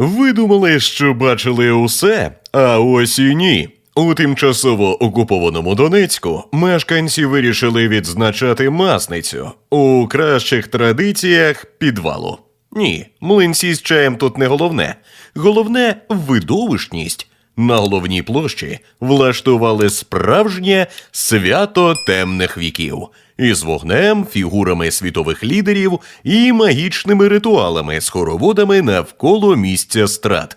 Ви думали, що бачили усе, а ось і ні. У тимчасово окупованому Донецьку мешканці вирішили відзначати масницю у кращих традиціях підвалу. Ні, млинці з чаєм тут не головне. Головне видовищність. На головній площі влаштували справжнє свято темних віків із вогнем, фігурами світових лідерів і магічними ритуалами з хороводами навколо місця страт.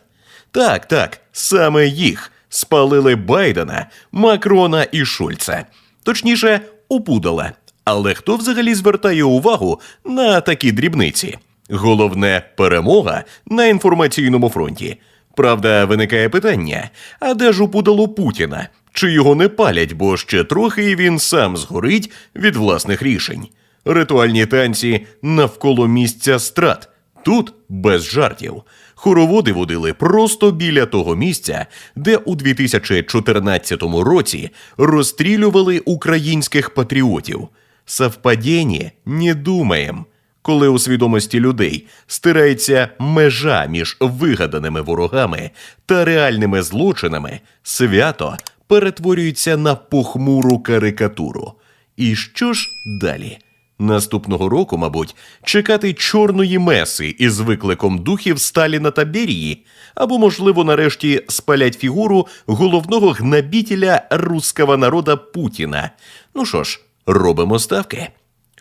Так, так, саме їх спалили Байдена, Макрона і Шульца. Точніше, опудала. Але хто взагалі звертає увагу на такі дрібниці? Головне перемога на інформаційному фронті. Правда, виникає питання: а де ж опудало Путіна? Чи його не палять, бо ще трохи і він сам згорить від власних рішень? Ритуальні танці навколо місця страт. Тут без жартів. Хороводи водили просто біля того місця, де у 2014 році розстрілювали українських патріотів. Совпадіння не думаєм. Коли у свідомості людей стирається межа між вигаданими ворогами та реальними злочинами, свято перетворюється на похмуру карикатуру. І що ж далі? Наступного року, мабуть, чекати чорної меси із викликом духів Сталіна та Берії, або, можливо, нарешті спалять фігуру головного гнабітеля руського народа Путіна. Ну що ж, робимо ставки.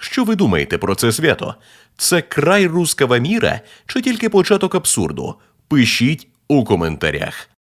Що ви думаєте про це свято? Це край руского міра чи тільки початок абсурду? Пишіть у коментарях.